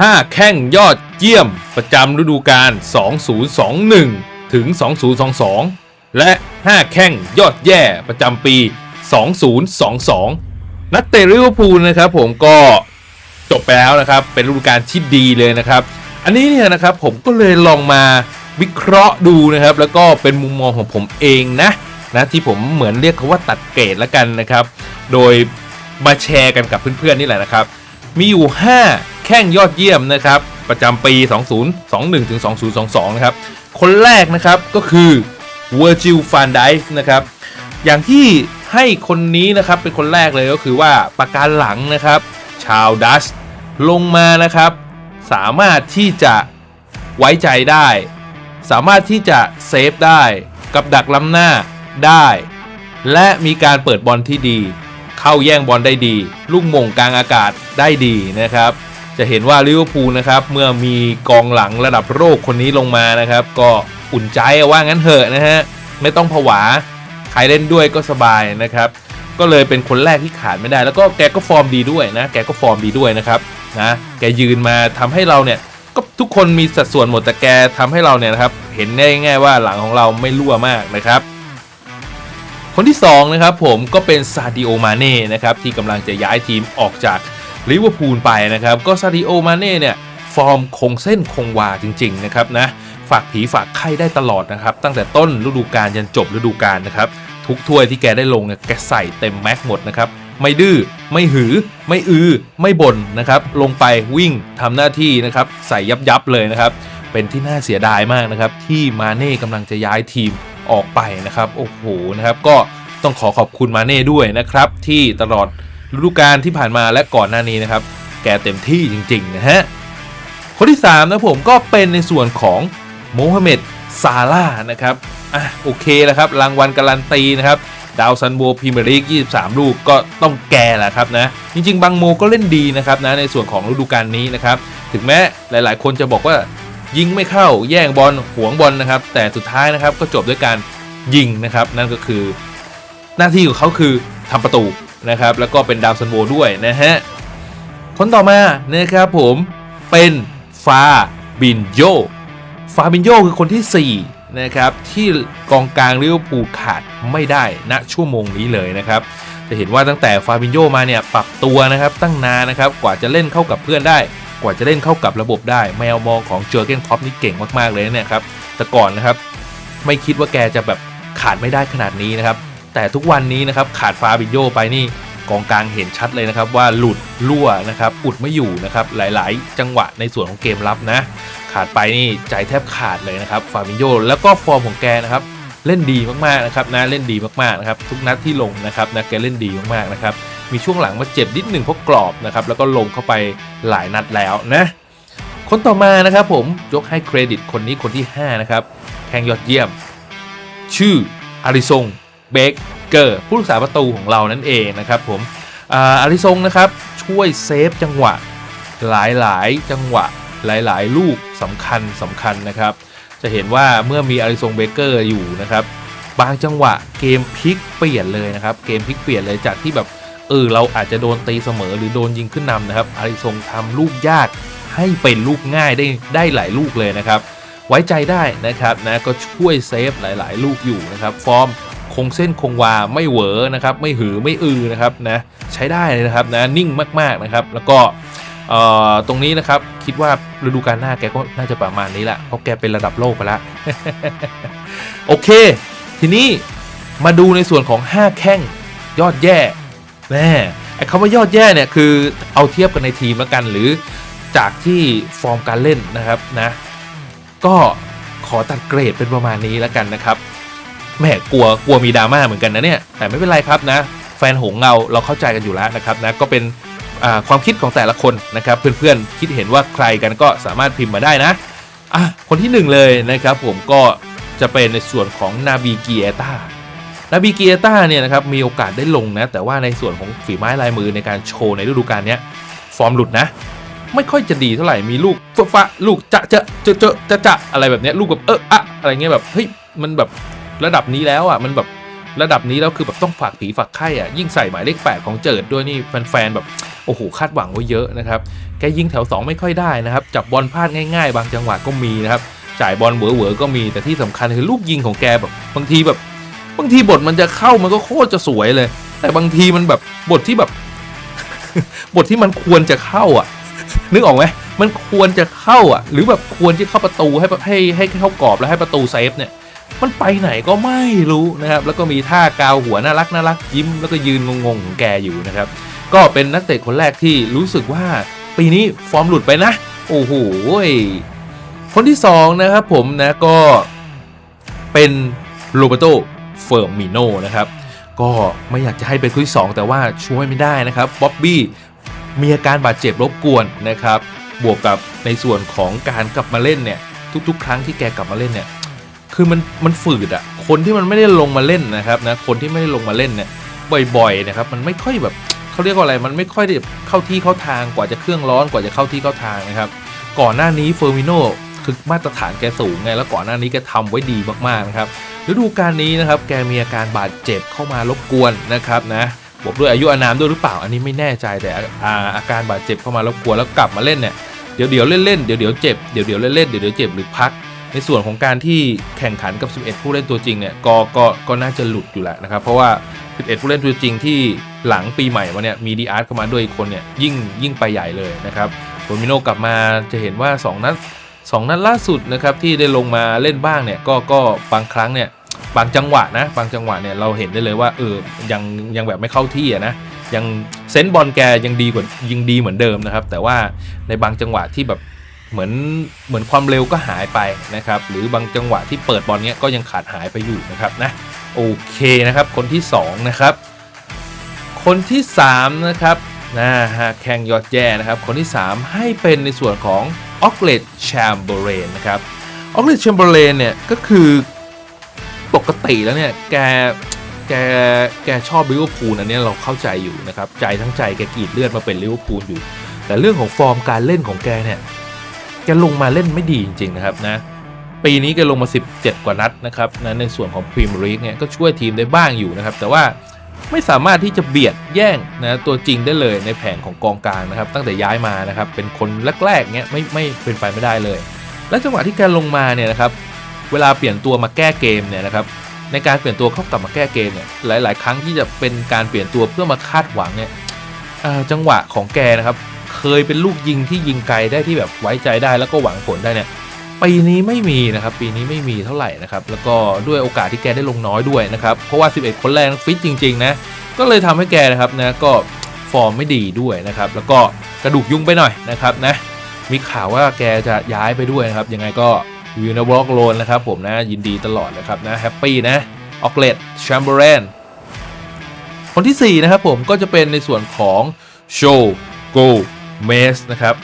5 แข้งยอดเยี่ยมประจำฤดูกาล 2021 ถึง 2022 และ 5 แข้งยอดแย่ประจำปี 2022 นักเตะลิเวอร์พูลนะครับผมก็จบไปแล้วนะครับ เป็นฤดูกาลที่ดีเลยนะครับ อันนี้เนี่ยนะครับผมก็เลยลองมาวิเคราะห์ดูนะครับ แล้วก็เป็นมุมมองของผมเองนะนะที่ผมเหมือนเรียกเขาว่าตัดเกรดแล้วกันนะครับ โดยมาแชร์กันกับเพื่อนๆนี่แหละนะครับ มีอยู่ 5 แข้งยอดเยี่ยมนะครับ ประจำปี 2021ถึง2022 นะครับ คนแรกนะครับก็คือ Virgil van Dijk นะครับ อย่างที่ให้คนนี้นะครับเป็นคนแรกเลยก็คือว่าประการหลังนะครับ ชาวดัชลงมานะครับ สามารถที่จะไว้ใจได้ สามารถที่จะเซฟได้ กับดักล้ำหน้าได้ และมีการเปิดบอลที่ดี เข้าแย่งบอลได้ดี ลูกมงกลางอากาศได้ดีนะครับ จะเห็นว่าลิเวอร์พูลนะครับเมื่อมีกองหลังระดับโลกคนนี้ลงมานะครับ ก็อุ่นใจว่างั้นเถอะนะฮะไม่ต้องผวาใครเล่นด้วยก็สบายนะครับ ก็เลยเป็นคนแรกที่ขาดไม่ได้ แล้วก็แกก็ฟอร์มดีด้วยนะ แกก็ฟอร์มดีด้วยนะครับนะแกยืนมาทำให้เราเนี่ยก็ทุกคนมีสัดส่วนหมดแต่แกทำให้เราเนี่ยนะครับเห็นได้ง่ายว่าหลังของเราไม่รั่วมากนะครับ คนที่2นะครับผมก็เป็นซาดิโอมาเน่นะครับที่กำลังจะย้ายทีมออกจาก ลิเวอร์พูลไปนะครับ ก็ซาดิโอมาเน่เนี่ย ฟอร์มคงเส้นคงวาจริง ๆ นะครับนะฝากผีฝากไข้ได้ตลอดนะครับ ตั้งแต่ต้นฤดูกาลยันจบฤดูกาลนะครับ ทุกถ้วยที่แกได้ลงเนี่ยแกใส่เต็มแม็กหมดนะครับไม่ดื้อไม่หือ ไม่อือ ไม่บ่นนะครับ ลงไปวิ่งทำหน้าที่นะครับ ใส่ยับยับเลยนะครับ เป็นที่น่าเสียดายมากนะครับ ที่มาเน่กำลังจะย้ายทีมออกไปนะครับ โอ้โหนะครับ ก็ต้องขอขอบคุณมาเน่ด้วยนะครับ ที่ตลอด ฤดูกาลที่ผ่านมาและก่อนหน้านี้นะครับ แกเต็มที่จริงๆนะฮะ คนที่ 3 นะผมก็เป็นในส่วนของโมฮัมเหม็ดซาร่าห์นะครับ อะโอเคแล้วครับ รางวัลการันตีนะครับ ดาวซันโบพรีเมียร์ลีก 23 ลูกก็ต้องแกแหละครับนะ จริง ๆ บางโมก็เล่นดีนะครับนะในส่วนของฤดูกาลนี้นะครับ ถึงแม้หลายๆ คนจะบอกว่ายิงไม่เข้าแย่งบอลหวงบอลนะครับ แต่สุดท้ายนะครับก็จบด้วยการยิงนะครับ นั่นก็คือ หน้าที่ของเขาคือทำประตู นะครับแล้วก็เป็นดาวซันโบด้วยนะฮะคนต่อมานะครับผมเป็นฟาบินโยฟาบินโยคือคนทีสี่4 นะครับ ที่กองกลางลิเวอร์พูลขาดไม่ได้ณชั่วโมงนี้เลยนะครับจะเห็นว่าตั้งแต่ฟาบินโยมาเนี่ยปรับตัวนะครับตั้งนานนะครับกว่าจะเล่นเข้ากับเพื่อนได้ กว่าจะเล่นเข้ากับระบบได้ แมวมองของเจอร์เกนคอปนี่เก่งมากๆเลยเนี่ยครับแต่ก่อนนะครับ ไม่คิดว่าแกจะแบบขาดไม่ได้ขนาดนี้นะครับ แต่ทุกวันนี้นะครับขาดฟาบิโยไปนี่กองกลางเห็นชัดเลยนะครับว่าหลุดรั่วนะครับอุดไม่อยู่นะครับหลายๆ จังหวะในส่วนของเกมรับนะ ขาดไปนี่ใจแทบขาดเลยนะครับฟาบิโยแล้วก็ฟอร์มของแกนะครับเล่นดีมากๆนะครับนะเล่นดีมากๆนะครับทุกนัดที่ลงนะครับนะแกเล่นดีมากๆนะครับมีช่วงหลังมาเจ็บนิดหนึ่งเพราะกรอบนะครับแล้วก็ลงเข้าไปหลายนัดแล้วนะคนต่อมานะครับผมยกให้เครดิตคนนี้คนที่5นะครับแข่งยอดเยี่ยม ชื่ออาริซง เบเกอร์ผู้รักษาประตูของเรานั่นเองนะครับผมอาริซงนะครับช่วยเซฟจังหวะหลายๆ จังหวะหลายๆ ลูกสำคัญสำคัญนะครับ จะเห็นว่าเมื่อมีอาริซงเบเกอร์อยู่นะครับบางจังหวะเกมพลิกเปลี่ยนเลยนะครับเกมพลิกเปลี่ยนเลยจากที่แบบเออเราอาจจะโดนตีเสมอหรือโดนยิงขึ้นนำนะครับอาริซงทำลูกยากให้เป็นลูกง่ายได้ได้หลายลูกเลยนะครับ ไว้ใจได้นะครับนะก็ช่วยเซฟหลาย ๆ ลูกอยู่นะครับฟอร์ม คงเส้นคงวาไม่เหวอนะครับไม่หือไม่อือนะครับนะใช้ได้เลยนะครับนะนิ่งมากๆนะครับ แล้วก็เอ่อตรงนี้นะครับคิดว่าฤดูกาลหน้าแกก็น่าจะประมาณนี้แหละเพราะแกเป็นระดับโลกไปล้วโอเค ทีนี้มาดูในส่วนของ 5 แข้งยอดแย่แน่ไอ้คำว่ายอดแย่เนี่ยคือเอาเทียบกันในทีมแล้วกันหรือจากที่ฟอร์มการเล่นนะครับนะ ก็ขอตัดเกรดเป็นประมาณนี้แล้วกันนะครับ แหมกลัวกลัวมีดราม่าเหมือนกันนะเนี่ยแต่ไม่เป็นไรครับนะ แฟนหงเราเราเข้าใจกันอยู่แล้วนะครับนะก็เป็นความคิดของแต่ละคนนะครับ เพื่อนๆคิดเห็นว่าใครกันก็สามารถพิมพ์มาได้นะอะคนที่หนึ่งเลยนะครับ ผมก็จะเป็นในส่วนของนาบีเกียต้านาบีเกียต้าเนี่ยนะครับมีโอกาสได้ลงนะ แต่ว่าในส่วนของฝีไม้ลายมือในการโชว์ในฤดูกาลนี้ฟอร์มหลุดนะ ไม่ค่อยจะดีเท่าไหร่มีลูกฟะฟะลูกจะจะจะจะจะจะอะไรแบบนี้ลูกแบบเอออะอะไรเงี้ยแบบเฮ้ยมันแบบ ระดับนี้แล้วอะมันแบบระดับนี้แล้วคือแบบต้องฝากผีฝากไข้อะยิ่งใส่หมายเลขแปดของเจิดด้วยนี่แฟนๆแบบโอ้โหคาดหวังไว้เยอะนะครับแกยิงแถว 2 ไม่ค่อยได้นะครับจับบอลพลาดง่ายๆ บางจังหวะก็มีนะครับจ่ายบอลเหวอๆก็มีแต่ที่สำคัญคือลูกยิงของแกแบบบางทีแบบบางทีบทมันจะเข้ามันก็โคตรจะสวยเลย แต่บางทีมันแบบบทที่แบบ บทที่มันควรจะเข้าอะ นึกออกไหมมันควรจะเข้าอะ หรือแบบควรที่เข้าประตูให้ให้ให้เข้ากรอบแล้วให้ประตูเซฟเนี่ย มันไปไหนก็ไม่รู้นะครับ แล้วก็มีท่ากาวหัวน่ารักน่ารักยิ้ม แล้วก็ยืนงงๆของแกอยู่นะครับ ก็เป็นนักเตะคนแรกที่รู้สึกว่าปีนี้ฟอร์มหลุดไปนะ โอ้โหคนที่สองนะครับผมนะก็เป็นโรเบโตเฟอร์มิโนนะครับ ก็ไม่อยากจะให้เป็นคนที่ 2 แต่ว่าช่วยไม่ได้นะครับบ๊อบบี้มีอาการบาดเจ็บรบกวนนะครับ บวกกับในส่วนของการกลับมาเล่นเนี่ยทุกๆ ครั้งที่แกกลับมาเล่นเนี่ย คือมันมันฝืดอะคนที่มันไม่ได้ลงมาเล่นนะครับนะคนที่ไม่ได้ลงมาเล่นเนี่ยบ่อยๆนะครับมันไม่ค่อยแบบเขาเรียกว่าอะไรมันไม่ค่อยได้เข้าที่เข้าทางกว่าจะเครื่องร้อนกว่าจะเข้าที่เข้าทางนะครับก่อนหน้านี้เฟอร์มิโนคือมาตรฐานแกสูงไงแล้วก่อนหน้านี้แกทำไว้ดีมากๆนะครับฤดูกาลนี้นะครับแกมีอาการบาดเจ็บเข้ามารบกวนนะครับนะบวกด้วยอายุอานามด้วยหรือเปล่าอันนี้ไม่แน่ใจแต่อาอาการบาดเจ็บเข้ามารบกวนแล้วกลับมาเล่นเนี่ยเดี๋ยวเดี๋ยวเล่นๆเดี๋ยวเดี๋ยวเจ็บเดี๋ยวเดี๋ยวเล่นๆเดี๋ยวเดี๋ยวเจ็บหรือพัก ในส่วนของการที่แข่งขันกับ 11 ผู้เล่นตัวจริงเนี่ยก็ก็ก็น่าจะหลุดอยู่แล้วนะครับ เพราะว่า 11 ผู้เล่นตัวจริงที่หลังปีใหม่มาเนี่ยมีดีอาร์ตเข้ามาด้วยอีกคนเนี่ยยิ่งยิ่งไปใหญ่เลยนะครับโฟมิโนกลับมาจะเห็นว่า 2 นัด 2 นัดล่าสุดนะครับที่ได้ลงมาเล่นบ้างเนี่ยก็ก็บางครั้งเนี่ยบางจังหวะนะบางจังหวะเนี่ยเราเห็นได้เลยว่าเออยังยังแบบไม่เข้าที่อะนะยังเซนบอลแกยังดีกว่ายิงดีเหมือนเดิมนะครับแต่ว่าในบางจังหวะที่แบบ เหมือนเหมือนความเร็วก็หายไปนะครับ หรือบางจังหวะที่เปิดบอลเนี้ยก็ยังขาดหายไปอยู่นะครับนะโอเคนะครับ คนที่ 2 นะครับ คนที่ 3 นะครับนะฮะแข่งยอดแย่นะครับ คนที่ 3 ให้เป็นในส่วนของออกเลดแชมเบอร์เรนนะครับออกเลดแชมเบอร์เรนเนี่ยก็คือปกติแล้วเนี่ยแกแกแกชอบลิเวอร์พูลอันนี้เราเข้าใจอยู่นะครับ ใจทั้งใจแกกรีดเลือดมาเป็นลิเวอร์พูลอยู่ แต่เรื่องของฟอร์มการเล่นของแกเนี่ย แกลงมาเล่นไม่ดีจริงๆนะครับนะปีนี้แกลงมา 17 กว่านัดนะครับนะในส่วนของพรีเมียร์ลีกเนี่ยก็ช่วยทีมได้บ้างอยู่นะครับ แต่ว่าไม่สามารถที่จะเบียดแย่งนะตัวจริงได้เลยในแผนของกองกลางนะครับ ตั้งแต่ย้ายมานะครับเป็นคนแรกๆเนี้ยไม่ไม่เป็นไปไม่ได้เลย และจังหวะที่แกลงมาเนี่ยนะครับเวลาเปลี่ยนตัวมาแก้เกมเนี่ยนะครับในการเปลี่ยนตัวเข้ากลับมาแก้เกมเนี่ยหลาย ๆ ครั้งที่จะเป็นการเปลี่ยนตัวเพื่อมาคาดหวังเนี่ยจังหวะของแกนะครับ เคยเป็นลูกยิงที่ยิงไกลได้ที่แบบไว้ใจได้แล้วก็หวังผลได้เนี่ยปีนี้ไม่มีนะครับปีนี้ไม่มีเท่าไหร่นะครับแล้วก็ด้วยโอกาสที่แกได้ลงน้อยด้วยนะครับเพราะว่า 11 คนแรกฟิตจริงๆนะก็เลยทำให้แกนะครับนะก็ฟอร์มไม่ดีด้วยนะครับแล้วก็กระดูกยุ่งไปหน่อยนะครับนะมีข่าวว่าแกจะย้ายไปด้วยนะครับยังไงก็อยู่ในบล็อกโลนนะครับผมนะยินดีตลอดนะครับนะแฮปปี้นะออกเลดแชมเบอร์เรนคนที่ 4 นะครับผมก็จะเป็นในส่วนของโชโก เมสนะครับ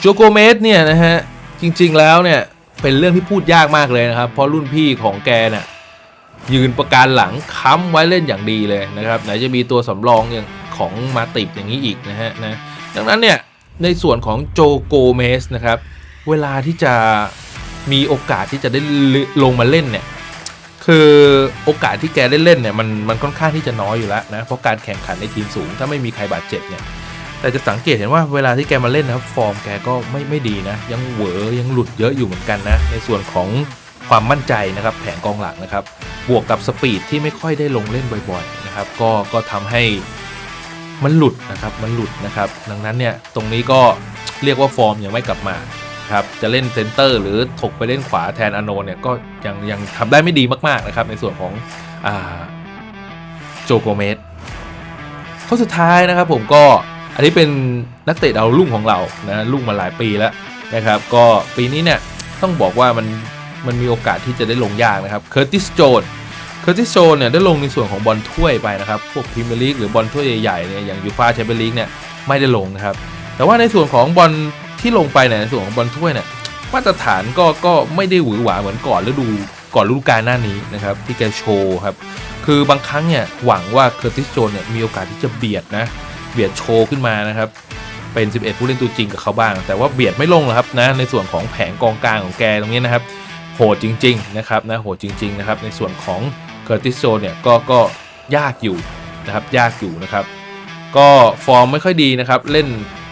โจโกเมสเนี่ยนะฮะจริงๆแล้วเนี่ยเป็นเรื่องที่พูดยากมากเลยนะครับ เพราะรุ่นพี่ของแกเนี่ยยืนประการหลังค้ำไว้เล่นอย่างดีเลยนะครับ ไหนจะมีตัวสำรองอย่างของมาติบอย่างนี้อีกนะฮะนะดังนั้นเนี่ยในส่วนของโจโกเมสนะครับ เวลาที่จะมีโอกาสที่จะได้ลงมาเล่นเนี่ยคือโอกาสที่แกได้เล่นเนี่ยมันมันค่อนข้างที่จะน้อยอยู่แล้วนะเพราะการแข่งขันในทีมสูง ถ้าไม่มีใครบาดเจ็บเนี่ย แต่จะสังเกตเห็นว่าเวลาที่แกมาเล่นนะครับ ฟอร์มแกก็ไม่ไม่ดีนะ ยังเหวอยังหลุดเยอะอยู่เหมือนกันนะ ในส่วนของความมั่นใจนะครับ แผงกองหลังนะครับ บวกกับสปีดที่ไม่ค่อยได้ลงเล่นบ่อยๆนะครับ ก็ก็ทำให้มันหลุดนะครับ มันหลุดนะครับ ดังนั้นเนี่ยตรงนี้ก็เรียกว่าฟอร์มยังไม่กลับมาครับจะเล่นเซนเตอร์หรือถกไปเล่นขวาแทนอโนเนี่ยก็ยังยังทำได้ไม่ดีมากๆนะครับในส่วนของอโจโกเมสข้อสุดท้ายนะครับผมก็ อันนี้เป็นนักเตะดาวรุ่งของเรานะรุ่งมาหลายปีแล้วนะครับ ก็ปีนี้เนี่ยต้องบอกว่ามันมันมีโอกาสที่จะได้ลงยากนะครับเคอร์ติสโจนเคอร์ติสโจนเนี่ยได้ลงในส่วนของบอลถ้วยไปนะครับ พวกพรีเมียร์ลีกหรือบอลถ้วยใหญ่ๆเนี่ยอย่างยูฟ่าแชมเปี้ยนลีกเนี่ยไม่ได้ลงนะครับ แต่ว่าในส่วนของบอลที่ลงไปเนี่ยในส่วนของบอลถ้วยเนี่ยมาตรฐานก็ก็ไม่ได้หวือหวาเหมือนก่อนฤดูก่อนฤดูกาลหน้านี้นะครับที่แกโชว์ครับคือบางครั้งเนี่ยหวังว่าเคอร์ติสโจนเนี่ยมีโอกาสที่จะเบียดนะ เบียดโชว์ขึ้นมานะครับเป็น 11 ผู้เล่นตัวจริงกับเขาบ้าง แต่ว่าเบียดไม่ลงหรอกครับนะในส่วนของแผงกองกลางของแกตรงนี้นะครับโหดจริงๆนะครับนะโหดจริงๆนะครับในส่วนของเคอร์ติสโซเนี่ยก็ก็ยากอยู่นะครับยากอยู่นะครับ ก็ฟอร์มไม่ค่อยดีนะครับเล่น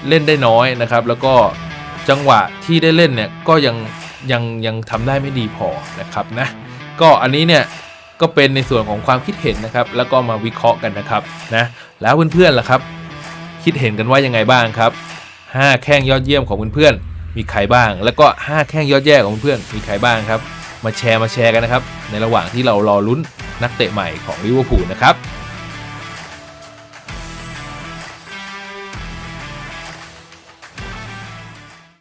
เล่นได้น้อยนะครับ แล้วก็จังหวะที่ได้เล่นเนี่ยก็ยังยังยังทำได้ไม่ดีพอนะครับนะก็อันนี้เนี่ยก็เป็นในส่วนของความคิดเห็นนะครับ แล้วก็มาวิเคราะห์กันนะครับนะแล้วเพื่อนๆล่ะครับ คิดเห็นกันว่ายังไงบ้างครับ 5 แข้งยอดเยี่ยมของเพื่อนๆมีใครบ้าง แล้วก็ 5 แข้งยอดแย่ของเพื่อนๆมีใครบ้างครับ มาแชร์มาแชร์กันนะครับ ในระหว่างที่เรารอลุ้นนักเตะใหม่ของลิเวอร์พูลนะครับ